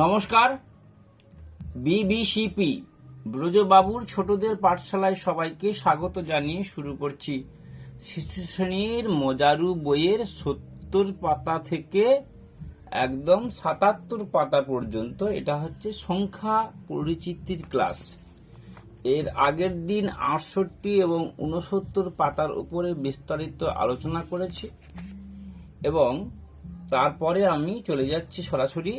নমস্কার। বিবিসিপি ব্রজবাবুর ছোটদের পাঠশালায় সবাইকে স্বাগত জানিয়ে শুরু করছি। শিশু শ্রেণির মজারু বইয়ের সত্তর পাতা থেকে একদম সাতাত্তর পাতা পর্যন্ত, এটা হচ্ছে সংখ্যা পরিচিতির ক্লাস। এর আগের দিন আটষট্টি এবং উনসত্তর পাতার উপরে বিস্তারিত আলোচনা করেছি এবং তারপরে আমি চলে যাচ্ছি সরাসরি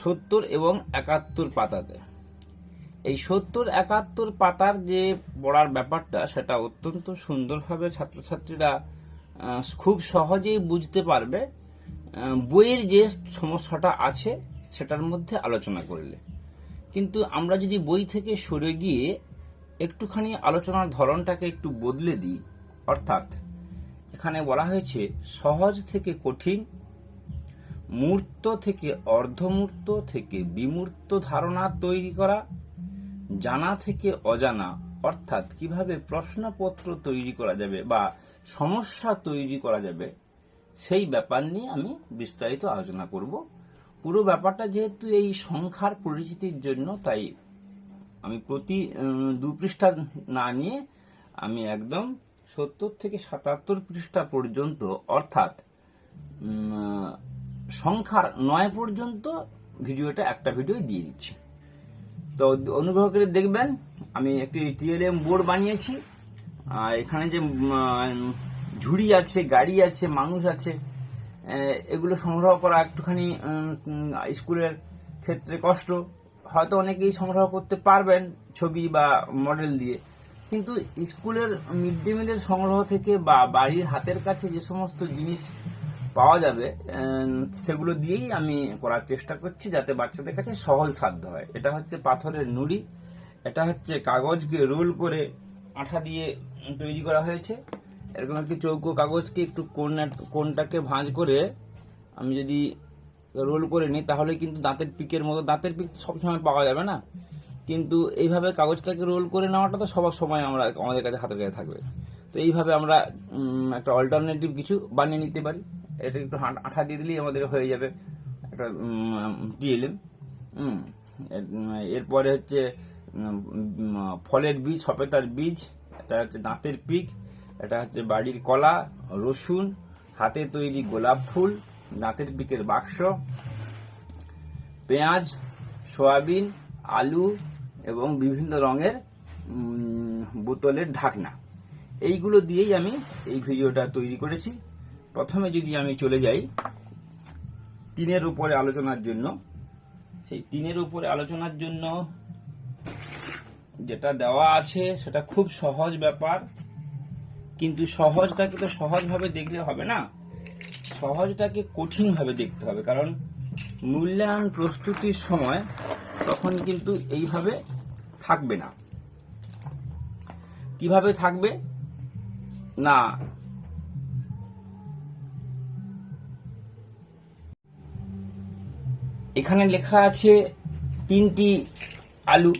সত্তর এবং একাত্তর পাতাতে। এই সত্তর, একাত্তর পাতার যে পড়ার ব্যাপারটা, সেটা অত্যন্ত সুন্দরভাবে ছাত্রছাত্রীরা খুব সহজেই বুঝতে পারবে বইয়ের যে সমস্যাটা আছে, সেটার মধ্যে আলোচনা করলে। কিন্তু আমরা যদি বই থেকে সরে গিয়ে একটুখানি আলোচনার ধরনটাকে একটু বদলে দিই, অর্থাৎ এখানে বলা হয়েছে, সহজ থেকে কঠিন মূর্ত থেকে অর্ধমূর্ত থেকে বিমূর্ত ধারণা তৈরি করা, জানা থেকে অজানা, অর্থাৎ কীভাবে প্রশ্নপত্র তৈরি করা যাবে বা সমস্যা তৈরি করা যাবে, সেই ব্যাপার নিয়ে আমি বিস্তারিত আলোচনা করব। পুরো ব্যাপারটা যেহেতু এই সংখ্যার পরিচিতির জন্য, তাই আমি প্রতি দু পৃষ্ঠা না নিয়ে আমি একদম সত্তর থেকে সাতাত্তর পৃষ্ঠা পর্যন্ত, অর্থাৎ সংখ্যার নয় পর্যন্ত ভিডিওটা একটা ভিডিও দিয়ে দিচ্ছি। তো অনুগ্রহ করে দেখবেন, আমি একটি টিএলএম বোর্ড বানিয়েছি। আর এখানে যে ঝুড়ি আছে, গাড়ি আছে, মানুষ আছে এগুলো সংগ্রহ করা একটুখানি স্কুলের ক্ষেত্রে কষ্ট। হয়তো অনেকেই সংগ্রহ করতে পারবেন ছবি বা মডেল দিয়ে। কিন্তু স্কুলের মিড ডে মিলের সংগ্রহ থেকে বা বাড়ির হাতের কাছে যে সমস্ত জিনিস পাওয়া যাবে সেগুলো দিয়েই আমি করার চেষ্টা করছি যাতে বাচ্চাদের কাছে সহজ সাধ্য হয়। এটা হচ্ছে পাথরের নুড়ি, এটা হচ্ছে কাগজকে রোল করে আঠা দিয়ে তৈরি করা হয়েছে। এরকম একটি চৌকো কাগজকে একটু কোন কোনটাকে ভাঁজ করে আমি যদি রোল করে নিই, তাহলে কিন্তু দাঁতের পিকের মতো, দাঁতের পিক সবসময় পাওয়া যাবে না। কিন্তু এইভাবে কাগজটাকে রোল করে নেওয়াটা তো সবার সময় আমরা, আমাদের কাছে হাতে কাছে থাকবে। তো এইভাবে আমরা একটা অল্টারনেটিভ কিছু বানিয়ে নিতে পারি। এটা একটু আঠা দিয়ে দিলেই আমাদের হয়ে যাবে। একটা টিএলএম। এরপরে হচ্ছে ফলের বীজ, সপেতার বীজ, এটা হচ্ছে দাঁতের পিক, এটা হচ্ছে বাড়ির কলা, রসুন, হাতে তৈরি গোলাপ ফুল, দাঁতের পিকের বাক্স, পেঁয়াজ, সয়াবিন, আলু এবং বিভিন্ন রঙের বোতলের ঢাকনা। এইগুলো দিয়েই আমি এই ভিডিওটা তৈরি করেছি। প্রথমে যদি আমি চলে যাই, টিনের উপরে আলোচনার জন্য, সেই টিনের উপরে আলোচনার জন্য যেটা দেওয়া আছে সেটা খুব সহজ ব্যাপার। কিন্তু সহজটাকে তো সহজভাবে দেখলে হবে না। সহজটাকে কঠিনভাবে দেখতে হবে। কারণ মূল্যায়ন প্রস্তুতির সময় তখন কিন্তু এইভাবে থাকবে না। কীভাবে থাকবে? না এখানে লেখা আছে তিনটি আলু,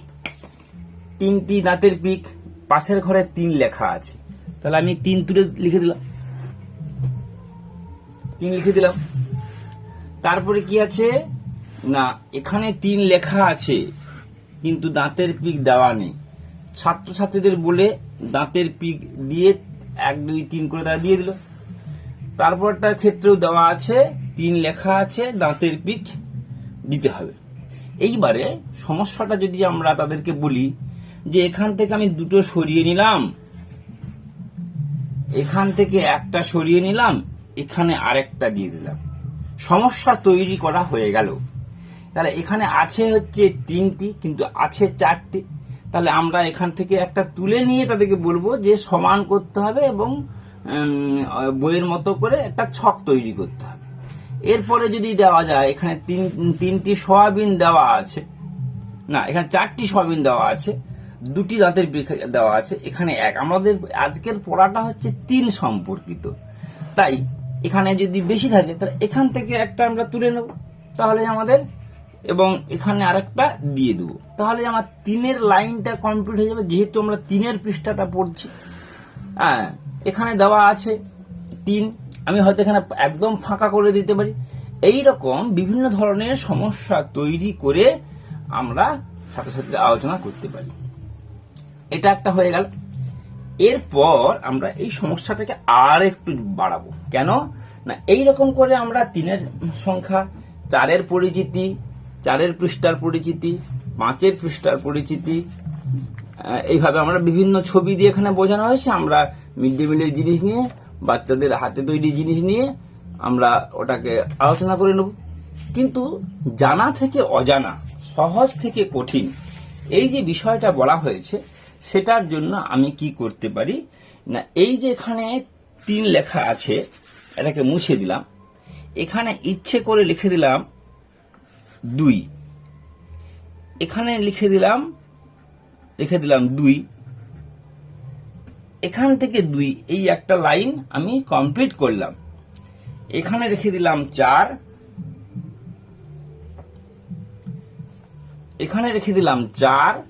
তিনটি দাঁতের পিক, পাশের ঘরে তিন লেখা আছে। তাহলে আমি তিন তুলে লিখে দিলাম। তিন লিখে দিলাম। তারপরে কি আছে? না, এখানে তিন লেখা আছে, কিন্তু দাঁতের পিক দেওয়া নেই। ছাত্রছাত্রীদের বলে দাঁতের পিক দিয়ে এক, দুই, তিন করে তারা দিয়ে দিল। তারপরটার ক্ষেত্রেও দেওয়া আছে, তিন লেখা আছে, দাঁতের পিক দিতে হবে। এইবারে সমস্যাটা যদি আমরা তাদেরকে বলি যে এখান থেকে আমি দুটো সরিয়ে নিলাম, এখান থেকে একটা সরিয়ে নিলাম, এখানে আরেকটা দিয়ে দিলাম। সমস্যা তৈরি করা হয়ে গেল। তাহলে এখানে আছে হচ্ছে তিনটি, কিন্তু আছে চারটি। তাহলে আমরা এখান থেকে একটা তুলে নিয়ে তাদেরকে বলব যে সমান করতে হবে এবং বইয়ের মতো করে একটা ছক তৈরি করতে হবে। এরপরে যদি দেওয়া যায়, এখানে তিন, তিনটি সয়াবিন দেওয়া আছে। না, এখানে চারটি সয়াবিন দেওয়া আছে, দুটি দাঁতের দেওয়া আছে, এখানে এক। আমাদের আজকের পড়াটা হচ্ছে তিন সম্পর্কিত। তাই এখানে যদি বেশি থাকে, তাহলে এখান থেকে একটা আমরা তুলে নেব। তাহলে আমাদের, এবং এখানে আরেকটা দিয়ে দেবো। তাহলে আমার তিনের লাইনটা কমপ্লিট হয়ে যাবে, যেহেতু আমরা তিনের পৃষ্ঠাটা পড়ছি। হ্যাঁ এখানে দেওয়া আছে তিন আমি হয়তো এখানে একদম ফাঁকা করে দিতে পারি। এই রকম বিভিন্ন ধরনের সমস্যা তৈরি করে আমরা ছাত্রছাত্রীদের আলোচনা করতে পারি। এটা একটা হয়ে গেল। এরপর আমরা এই সমস্যাটাকে আর একটু বাড়াবো। কেন? না এই রকম করে আমরা তিনের সংখ্যা, চারের পরিচিতি, চারের পৃষ্ঠার পরিচিতি, পাঁচের পৃষ্ঠার পরিচিতি এইভাবে আমরা বিভিন্ন ছবি দিয়ে এখানে বোঝানো হয়েছে। আমরা মিড ডে মিলের জিনিস নিয়ে বাচ্চাদের হাতে তৈরি জিনিস নিয়ে আমরা ওটাকে আলোচনা করে নেব। কিন্তু জানা থেকে অজানা, সহজ থেকে কঠিন এই যে বিষয়টা বলা হয়েছে, সেটার জন্য আমি কি করতে পারি? না, এই যে এখানে তিন লেখা আছে, এটাকে মুছে দিলাম। এখানে ইচ্ছে করে লিখে দিলাম দুই। এখানে লিখে দিলাম লিখে দিলাম দুই। এখান থেকে দুই, এই একটা লাইন আমি কমপ্লিট করলাম। এখানে রেখে দিলাম চার। এখানে রেখে দিলাম চার।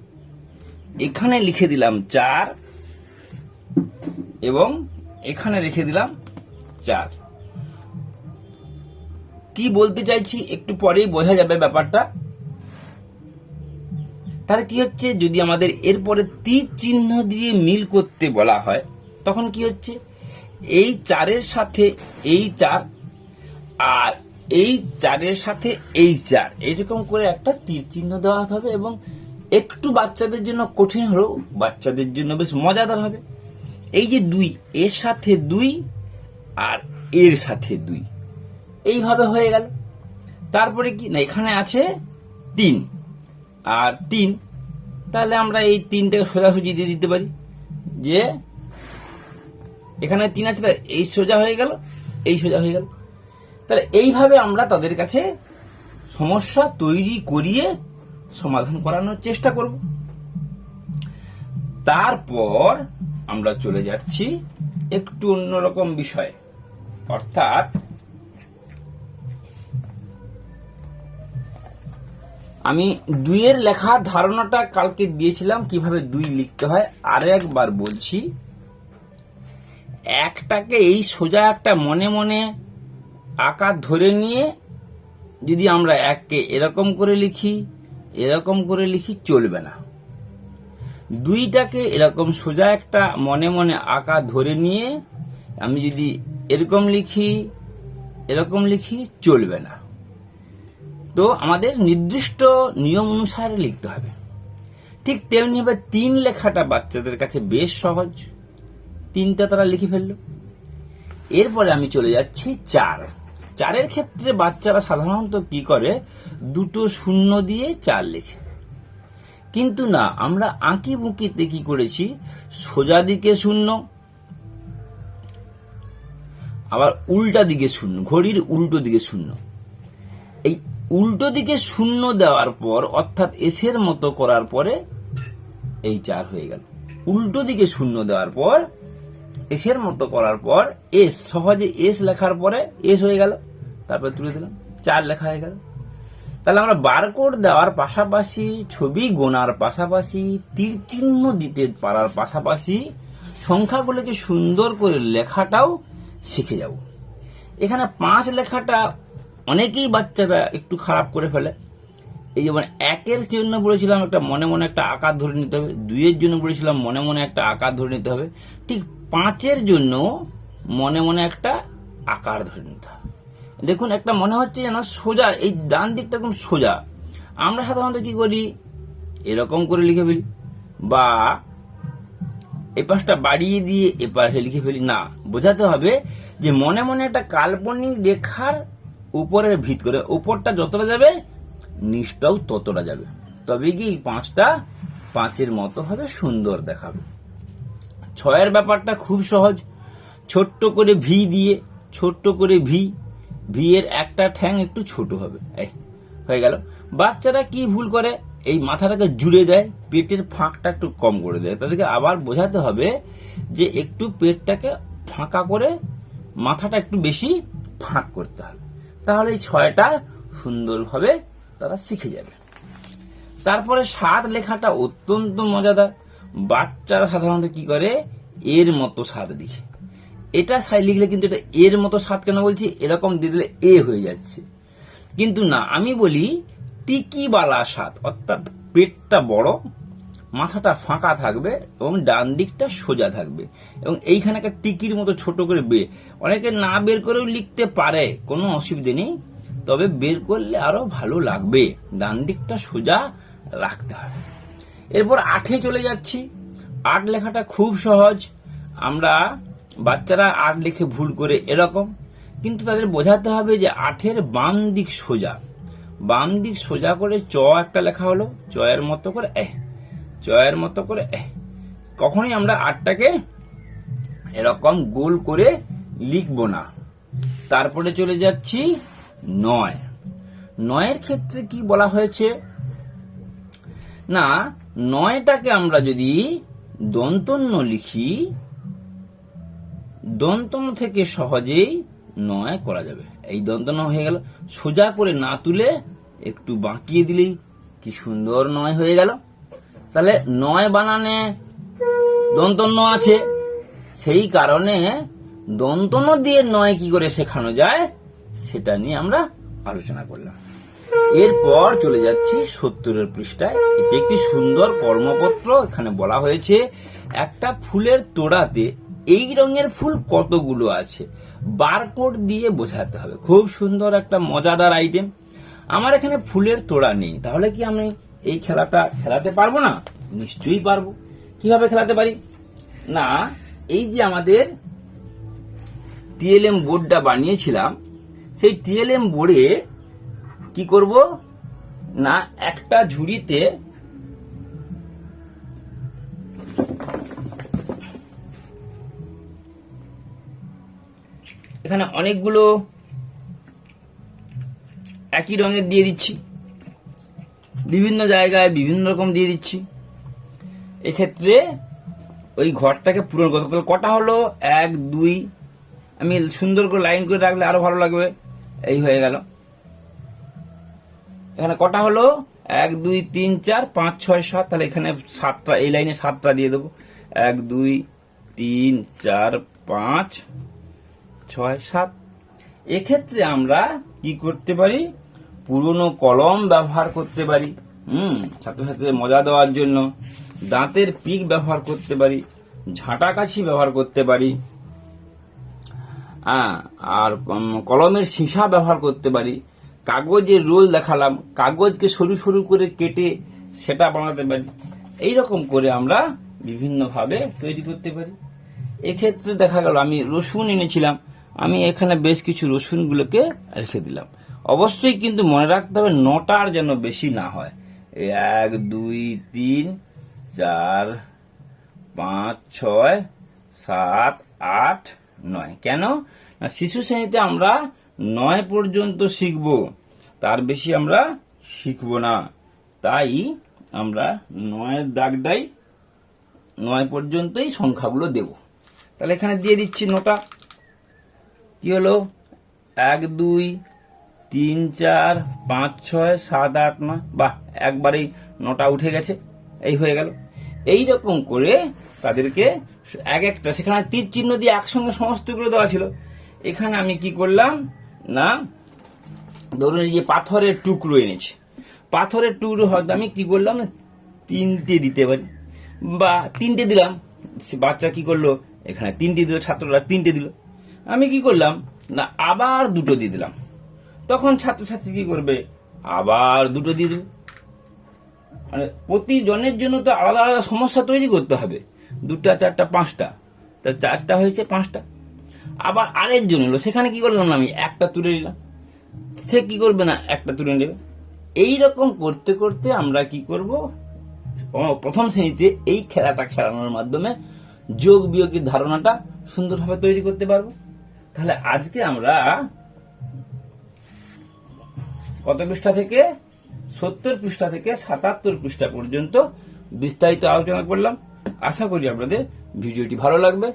এখানে লিখে দিলাম চার। এবং এখানে রেখে দিলাম চার। কি বলতে চাইছি একটু পরেই বোঝা যাবে ব্যাপারটা। তাহলে কি হচ্ছে? যদি আমাদের এরপরে তীর চিহ্ন দিয়ে মিল করতে বলা হয়, তখন কি হচ্ছে? এই চারের সাথে এই চার আর এই চারের সাথে এই চার। এরকম করে একটা তীর চিহ্ন দেওয়া হবে এবং একটু বাচ্চাদের জন্য কঠিন হলেও বাচ্চাদের জন্য বেশ মজাদার হবে। এই যে দুই, এর সাথে দুই আর এর সাথে দুই। এইভাবে হয়ে গেল। তারপরে কি? না, এখানে আছে তিন। আর তিন, তাহলে আমরা এই তিনটাকে সোজাসুজি দিয়ে দিতে পারি। যে এখানে তিন আছে এই সোজা হয়ে গেল, এই সোজা হয়ে গেল। তাহলে এইভাবে আমরা তাদের কাছে সমস্যা তৈরি করিয়ে সমাধান করানোর চেষ্টা করব। তারপর আমরা চলে যাচ্ছি একটু অন্যরকম বিষয়ে। অর্থাৎ আমি দুইয়ের লেখার ধারণাটা কালকে দিয়েছিলাম, কীভাবে দুই লিখতে হয়। আর একবার বলছি, একটাকে এই সোজা একটা মনে মনে আকার ধরে নিয়ে যদি আমরা এককে এরকম করে লিখি, এরকম করে লিখি চলবে না। দুইটাকে এরকম সোজা একটা মনে মনে আকার ধরে নিয়ে আমি যদি এরকম লিখি এরকম লিখি চলবে না। তো আমাদের নির্দিষ্ট নিয়ম অনুসারে লিখতে হবে। ঠিক তেমনিভাবে তিন লেখাটা বাচ্চাদের কাছে বেশ সহজ। তিনটা তারা লিখে ফেলল। এরপরে আমি চলে যাচ্ছি চার। চারের ক্ষেত্রে বাচ্চারা সাধারণত কি করে? দুটো শূন্য দিয়ে চার লেখে। কিন্তু না, আমরা আঁকি বুকিতে কি করেছি? সোজা দিকে শূন্য, আবার উল্টা দিকে শূন্য, ঘড়ির উল্টো দিকে শূন্য। এই উল্টো দিকে শূন্য দেওয়ার পর, অর্থাৎ এসের মতো করার পরে এই চার হয়ে গেল। উল্টো দিকে শূন্য দেওয়ার পর এসের মতো করার পর এস সহজে এস লেখার পরে এস হয়ে গেল। তারপরে তুলে দিলাম, চার লেখা হয়ে গেল। তাহলে আমরা বারকোড দেওয়ার পাশাপাশি, ছবি গোনার পাশাপাশি, তীর চিহ্ন দিতে পারার পাশাপাশি সংখ্যাগুলোকে সুন্দর করে লেখাটাও শিখে যাব। এখানে পাঁচ লেখাটা অনেকেই বাচ্চারা একটু খারাপ করে ফেলে। এই যেমন একের জন্য বলেছিলাম একটা মনে মনে একটা আকার ধরে নিতে হবে, দুইয়ের জন্য বলেছিলাম মনে মনে একটা আকার ধরে নিতে হবে, ঠিক পাঁচের জন্য মনে মনে একটা আকার ধরে নিতে হবে। দেখুন, একটা মনে হচ্ছে যেন সোজা, এই ডান দিকটা একদম সোজা। আমরা সাধারণত কি করি? এরকম করে লিখে ফেলি, বা এ পাশটা বাড়িয়ে দিয়ে এ পাশে লিখে ফেলি। না, বোঝাতে হবে যে মনে মনে একটা কাল্পনিক রেখার উপরের ভিত করে, উপরটা যতটা যাবে, নিচটাও ততটা যাবে। তবে কি পাঁচটা? পাঁচের মতো হবে, সুন্দর দেখাবে। ছয়ের ব্যাপারটা খুব সহজ। ছোট্ট করে ভি দিয়ে, ছোট্ট করে ভি। ভি এর একটা ঠ্যাং একটু ছোট হবে। হয়ে গেল। বাচ্চারা কি ভুল করে? এই মাথাটাকে জুড়ে দেয়, পেটের ফাঁকটা একটু কম করে দেয়। তাদেরকে আবার বোঝাতে হবে যে একটু পেটটাকে ফাঁকা করে মাথাটা একটু বেশি ফাঁক করতে হবে। তাহলে এই ছয়টা সুন্দরভাবে তারা শিখে যাবে। তারপরে সাত লেখাটা অত্যন্ত মজাদার। বাচ্চারা সাধারণত কি করে? এর মতো স্বাদ লিখে। এটা সাই লিখলে কিন্তু এটা এর মতো স্বাদ কেন বলছি? এরকম দিয়ে দিলে এ হয়ে যাচ্ছে। কিন্তু না, আমি বলি টিকিবালা স্বাদ, অর্থাৎ পেটটা বড় মাথাটা ফাঁকা থাকবে এবং ডান দিকটা সোজা থাকবে। এবং এইখানে একটা টিকির মতো ছোট করে বে অনেকে না বের করেও লিখতে পারে, কোনো অসুবিধে নেই। তবে বের করলে আরও ভালো লাগবে। ডান দিকটা সোজা রাখতে হবে। এরপর আঠে চলে যাচ্ছি। আট লেখাটা খুব সহজ। আমরা বাচ্চারা আট লিখে ভুল করে এরকম। কিন্তু তাদের বোঝাতে হবে যে আঠের বাম দিক সোজা। বাম দিক সোজা করে চ একটা লেখা হলো। চয়ের মতো করে এ। চয়ের মতো করে কখনোই আমরা আটটাকে এরকম গোল করে লিখব না। তারপরে চলে যাচ্ছি নয়। নয়ের ক্ষেত্রে কি বলা হয়েছে? না, নয়টাকে আমরা যদি দন্তন্য লিখি, দন্তন্য থেকে সহজেই নয় করা যাবে। এই দন্তন্য হয়ে গেল। সোজা করে না তুলে একটু বাঁকিয়ে দিলেই কি সুন্দর নয় হয়ে গেল। তাহলে নয় বানানে দন্তন্য আছে। সেই কারণে দন্তন্য দিয়ে নয় কি করে শেখানো যায়, সেটা নিয়ে আমরা আলোচনা করলাম। এরপর চলে যাচ্ছি সত্তরের পৃষ্ঠায়। এটি একটি সুন্দর কর্মপত্র। এখানে বলা হয়েছে, একটা ফুলের তোড়াতে এই রঙের ফুল কতগুলো আছে? বারকোড দিয়ে বোঝাতে হবে। খুব সুন্দর একটা, মজাদার আইটেম আমার এখানে ফুলের তোড়া নেই। তাহলে কি আমি এই খেলাটা খেলাতে পারব না? নিশ্চয়ই পারব। কীভাবে খেলাতে পারি? না, এই যে আমাদের টিএলএম বোর্ডটা বানিয়েছিলাম, সেই টিএলএম বোর্ডে কি করব? না, একটা ঝুড়িতে এখানে অনেকগুলো একই রঙের দিয়ে দিচ্ছি। বিভিন্ন জায়গায় বিভিন্ন রকম দিয়ে দিচ্ছি। এক্ষেত্রে ওই ঘরটাকে পূরণ করতে তাহলে কটা হলো? এক, দুই। আমি সুন্দর করে লাইন করে রাখলে আরও ভালো লাগবে। এই হয়ে গেল। এখানে কটা হলো? এক, দুই, তিন, চার, পাঁচ, ছয়, সাত। তাহলে এখানে সাতটা, এই লাইনে সাতটা দিয়ে দেবো। এক, দুই, তিন, চার, পাঁচ, ছয়, সাত। এক্ষেত্রে আমরা কি করতে পারি? পুরনো কলম ব্যবহার করতে পারি হুম ছাত্রছাত্রীদের মজা দেওয়ার জন্য দাঁতের পিক ব্যবহার করতে পারি ঝাঁটা কাছি ব্যবহার করতে পারি হ্যাঁ, আর কলমের সীসা ব্যবহার করতে পারি কাগজের রোল দেখালাম কাগজকে সরু সরু করে কেটে সেটা বানাতে পারি এই রকম করে আমরা বিভিন্ন ভাবে তৈরি করতে পারি। এক্ষেত্রে দেখা গেল আমি রসুন এনেছিলাম আমি এখানে বেশ কিছু রসুনগুলোকে রেখে দিলাম। অবশ্যই কিন্তু মনে রাখতে হবে নটার যেন বেশি না হয়। এক, দুই, তিন, চার, পাঁচ, ছয়, সাত, আট, নয়। কেন? না, শিশু শ্রেণীতে আমরা নয় পর্যন্ত শিখব। তার বেশি আমরা শিখব না। তাই আমরা নয়ের দাগটাই নয় পর্যন্তই সংখ্যাগুলো দেব। তাহলে এখানে দিয়ে দিচ্ছি নটা। কি হলো? এক, দুই তিন চার পাঁচ ছয় সাত আট নয় বাহ, একবারেই নটা উঠে গেছে। এই হয়ে গেল। এই রকম করে তাদেরকে এক একটা, সেখানে তীর চিহ্ন দিয়ে একসঙ্গে সমস্তগুলো দেওয়া ছিল। এখানে আমি কি করলাম? না, ধরুন এই যে পাথরের টুকরো এনেছি। পাথরের টুকরো হয়তো আমি কি করলাম তিনটে দিতে পারি। বা তিনটে দিলাম। বাচ্চা কি করল? এখানে তিনটে দিল, ছাত্ররা তিনটে দিল। আমি কি করলাম? না, আবার দুটো দিয়ে দিলাম। তখন ছাত্রছাত্রী কি করবে? আবার দুটো দিয়ে দিল মানে প্রতিজনের জন্য তো আলাদা আলাদা সমস্যা তৈরি করতে হবে। দুটা, চারটা, পাঁচটা। তা চারটা হয়েছে, পাঁচটা। আবার আরেকজন এলো। সেখানে কি করলাম আমি? একটা তুলে নিলাম। সে কি করবে না? একটা তুলে নেবে। এই রকম করতে করতে আমরা কি করব? প্রথম শ্রেণীতে এই খেলাটা খেলানোর মাধ্যমে যোগ বিয়োগের ধারণাটা সুন্দরভাবে তৈরি করতে পারব। তাহলে আজকে আমরা কত পৃষ্ঠা থেকে? সত্তর পৃষ্ঠা থেকে সাতাত্তর পৃষ্ঠা পর্যন্ত বিস্তারিত আলোচনা করলাম। আশা করি আপনাদের ভিডিওটি ভালো লাগবে।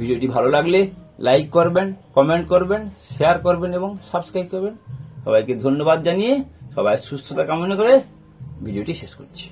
ভিডিওটি ভালো লাগলে লাইক করবেন, কমেন্ট করবেন, শেয়ার করবেন এবং সাবস্ক্রাইব করবেন। সবাইকে ধন্যবাদ জানিয়ে সবাই সুস্থতা কামনা করে ভিডিওটি শেষ করছি।